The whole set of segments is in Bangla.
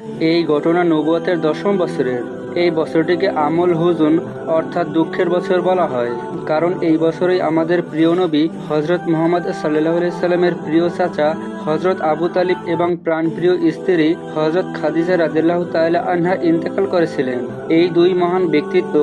এই ঘটনা নবুয়াতের দশম বছরের। এই বছরটিকে আমল হুজুন অর্থাৎ দুঃখের বছর বলা হয়। কারণ এই বছরেই আমাদের প্রিয় নবী হজরত মোহাম্মদ সাল্লাহ প্রিয় চাচা হজরত আবু তালিব এবং প্রাণপ্রিয় স্ত্রী হজরত খাদিজা রাজিল্লাহ তাল্লাহ আনহা ইন্তেকাল করেছিলেন। এই দুই মহান ব্যক্তিত্ব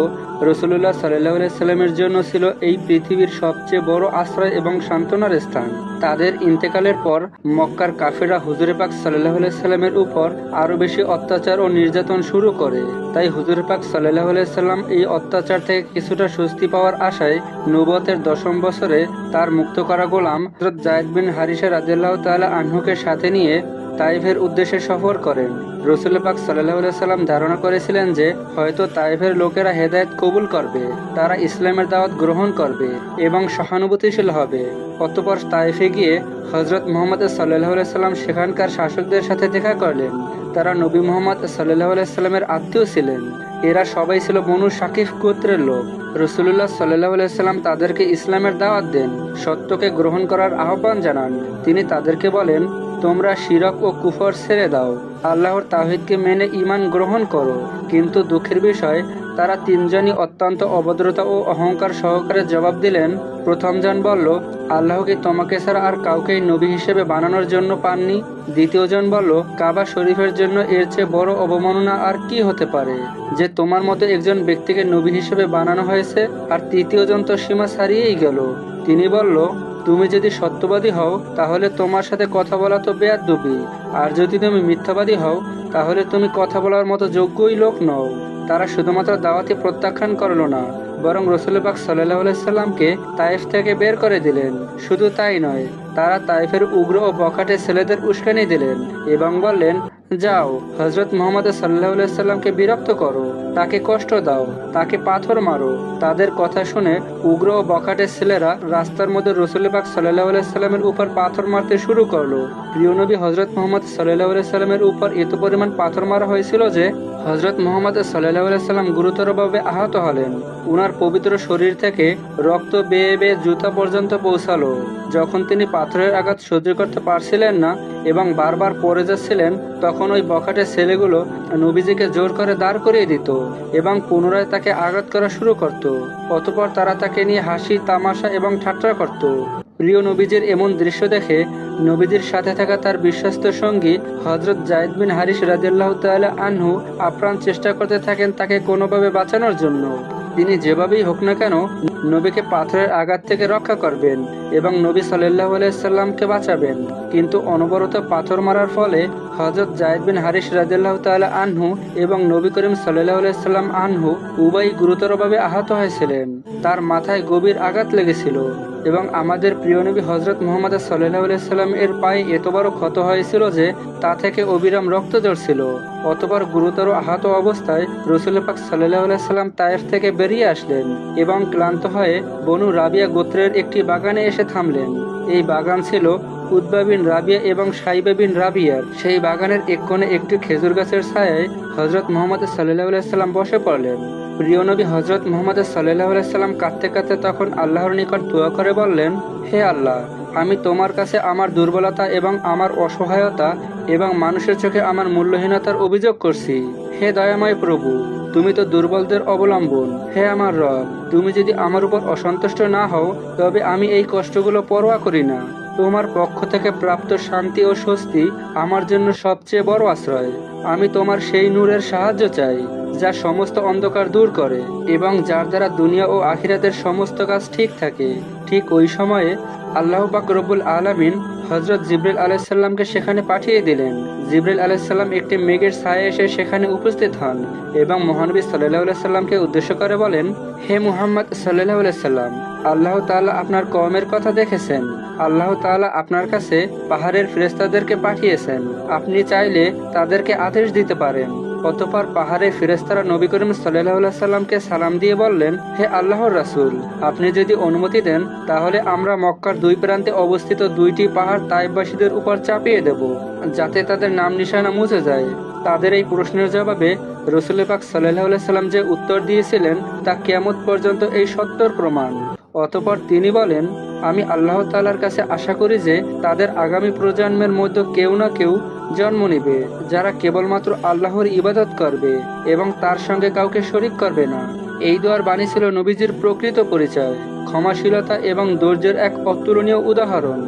রসুল্লাহ সাল্লাহ সাল্লামের জন্য ছিল এই পৃথিবীর সবচেয়ে বড় আশ্রয় এবং সান্ত্বনার স্থান। তাদের ইন্তেকালের পর মক্কার কাফেরা হুজুরে পাক সাল্লাহ সাল্লামের উপর আরও বেশি অত্যাচার ও নির্যাতন শুরু করে। তাই হুজুর পাক সাল্লাহ সাল্লাম এই অত্যাচার থেকে কিছুটা স্বস্তি পাওয়ার আশায় নবতের দশম বছরে তার মুক্ত করা গোলাম জায়দ বিন হারিসা রাজিয়াল্লাহ তাআলা আনহুকে সাথে নিয়ে তাইফের উদ্দেশ্যে সফর করেন। রসুল পাক সাল্লাহ সাল্লাম ধারণা করেছিলেন যে, হয়তো তাইফের লোকেরা হেদায়েত কবুল করবে, তারা ইসলামের দাওয়াত গ্রহণ করবে এবং সহানুভূতিশীল হবে। অতপর তাইফে গিয়ে হজরত মোহাম্মদ সাল্লাহ সাল্লাম সেখানকার শাসকদের সাথে দেখা করলেন। তারা নবী মোহাম্মদ সাল্লাহ সাল্লামের আত্মীয় ছিলেন। এরা সবাই ছিল বনু শাকিফ গোত্রের লোক। রসুল্লাহ সাল্লাহ সাল্লাম তাদেরকে ইসলামের দাওয়াত দেন, সত্যকে গ্রহণ করার আহ্বান জানান। তিনি তাদেরকে বলেন তোমরা শিরক ও কুফর ছেড়ে দাও। আল্লাহর তাহিদকে মেনে ইমান গ্রহণ করো। কিন্তু দুঃখের বিষয়, তারা তিনজনই অত্যন্ত অভদ্রতা ও অহংকার সহকারে জবাব দিলেন প্রথমজন বলল, আল্লাহ কি তোমাকে ছাড়া আর কাউকেই নবী হিসেবে বানানোর জন্য পাননি? দ্বিতীয়জন বলল, কাবা শরীফের জন্য এর চেয়ে বড় অবমাননা আর কি হতে পারে? যে তোমার মতো একজন ব্যক্তিকে নবী হিসেবে বানানো হয়েছে, আর তৃতীয়জন তো সীমা ছাড়িয়েই গেল। তিনি বলল তুমি যদি সত্যবাদী হও, তাহলে তোমার সাথে কথা বলা তো বেয়াদবি। আর যদি তুমি মিথ্যাবাদী হও, তাহলে তুমি কথা বলার মতো যোগ্যই লোক নও। তারা শুধুমাত্র দাওয়াতি প্রত্যাখ্যান করল না, বরং রসুল পাক সাল্লাহ সাল্লামকে তাইফ থেকে বের করে দিলেন। শুধু তাই নয়, তারা তাইফের উগ্র ও বখাটে ছেলেদের উস্কানি দিলেন এবং বললেন যাও হজরত মোহাম্মদ সাল্লাহ সাল্লামকে বিরক্ত করো, তাকে কষ্ট দাও, তাকে পাথর মারো। তাদের কথা শুনে উগ্র ও বখাটে ছেলেরা রাস্তার মধ্যে রসুল পাক সাল্লাহ সাল্লামের উপর পাথর মারতে শুরু করল। প্রিয় নবী হজরত মোহাম্মদ সাল্লাহ সাল্লামের উপর এত পরিমাণ পাথর মারা হয়েছিল যে হজরত মোহাম্মদ সাল্লাহ সাল্লাম গুরুতরভাবে আহত হলেন। উনার পবিত্র শরীর থেকে রক্ত বেয়ে বেয়ে জুতা পর্যন্ত পৌঁছালো। যখন তিনি পাথরের আঘাত সহ্য করতে পারছিলেন না এবং বারবার পড়ে যাচ্ছিলেন, তখন ওই বখাটে ছেলেগুলো নবীজিকে জোর করে দাঁড় করিয়ে দিত এবং পুনরায় তাকে আঘাত করা শুরু করত। অতপর তারা তাকে নিয়ে হাসি, তামাশা এবং ঠাট্টা করত। প্রিয় নবীজির এমন দৃশ্য দেখে নবীজির সাথে থাকা তার বিশ্বস্ত সঙ্গী হজরত জায়দ বিন হারিস রাজিল্লাহ তাআলা আনহু আপ্রাণ চেষ্টা করতে থাকেন তাকে কোনোভাবে বাঁচানোর জন্য। তিনি যেভাবেই হোক না কেন নবীকে পাথরের আঘাত থেকে রক্ষা করবেন এবং নবী সাল্লাহ আলাইসাল্লামকে বাঁচাবেন। কিন্তু অনবরত পাথর মারার ফলে হজরত জায়দ বিন হারিস রাজিয়াল্লাহ তাআলা আনহু এবং নবী করিম সাল্লাহ সাল্লাম আনহু উভয়ই গুরুতরভাবে আহত হয়েছিলেন। তার মাথায় গভীর আঘাত লেগেছিল এবং আমাদের প্রিয় নবী হজরত মোহাম্মদ সাল্লাহ সাল্লাম এর পায়ে এত বড় ক্ষত হয়েছিল যে তা থেকে অবিরাম রক্ত ঝরছিল। অতবার গুরুতর আহত অবস্থায় রসুল পাক সাল্লাহ সাল্লাম তায়েফ থেকে বেরিয়ে আসলেন এবং ক্লান্ত হয়ে বনু রাবিয়া গোত্রের একটি বাগানে এসে থামলেন। এই বাগান ছিল উদ্বা বিন রাবিয়া এবং সাইবা বিন রাবিয়ার সেই বাগানের এক কোণে একটি খেজুর গাছের ছায়ায় হজরত মোহাম্মদ সাল্লাহ সাল্লাম বসে পড়লেন। প্রিয় নবী হজরত মোহাম্মদ সাল্লাহ সাল্লাম কাঁদতে কাঁদতে তখন আল্লাহর নিকট দোয়া করে বললেন, হে আল্লাহ, আমি তোমার কাছে আমার দুর্বলতা এবং আমার অসহায়তা এবং মানুষের চোখে আমার মূল্যহীনতার অভিযোগ করছি। হে দয়াময় প্রভু, তুমি তো দুর্বলদের অবলম্বন। হে আমার রব, তুমি যদি আমার উপর অসন্তুষ্ট না হও, তবে আমি এই কষ্টগুলো পরোয়া করি না। তোমার পক্ষ থেকে প্রাপ্ত শান্তি ও স্বস্তি আমার জন্য সবচেয়ে বড় আশ্রয়। আমি তোমার সেই নূরের সাহায্য চাই, যা সমস্ত অন্ধকার দূর করে, এবং যার দ্বারা দুনিয়া ও আখিরাতের সমস্ত কাজ ঠিক থাকে। ঠিক ওই সময়ে আল্লাহ পাক রব্বুল আলামিন হজরত জিব্রিল আলাইসাল্লামকে সেখানে পাঠিয়ে দিলেন। জিব্রিল আলাইসাল্লাম একটি মেঘের ছায়া এসে সেখানে উপস্থিত হন, এবং মহানবী সাল্লাহ সাল্লামকে উদ্দেশ্য করে বলেন, হে মুহাম্মদ সাল্লাহ সাল্লাম, আল্লাহ তাআলা আপনার কওমের কথা দেখেছেন। আল্লাহ তাআলা আপনার কাছে পাহাড়ের ফেরেস্তাদেরকে পাঠিয়েছেন। আপনি চাইলে তাদেরকে আদেশ দিতে পারেন। অতপর পাহাড়ে ফিরেস্তারা নবী করিম সাল্লামকে সালাম দিয়ে বললেন, হে আল্লাহর রাসুল, আপনি যদি অনুমতি দেন, তাহলে আমরা মক্কার দুই প্রান্তে অবস্থিত দুইটি পাহাড় তাইবাসীদের উপর চাপিয়ে দেব, যাতে তাদের নাম নিশানা মুছে যায়। তাদের এই প্রশ্নের জবাবে রসুল পাক সাল্লাহ সাল্লাম যে উত্তর দিয়েছিলেন তা কেমত পর্যন্ত এই সত্যর প্রমাণ। অতপর তিনি বলেন, আমি আল্লাহ তালার কাছে আশা করি যে তাদের আগামী প্রজন্মের মধ্যে কেউ না কেউ জন্ম নেবে, যারা কেবলমাত্র আল্লাহর ইবাদত করবে এবং তার সঙ্গে কাউকে শরিক করবে না। এই দোয়ার বাণী ছিল নবীজির প্রকৃত পরিচয়, ক্ষমাশীলতা এবং ধৈর্যের এক অতুলনীয় উদাহরণ।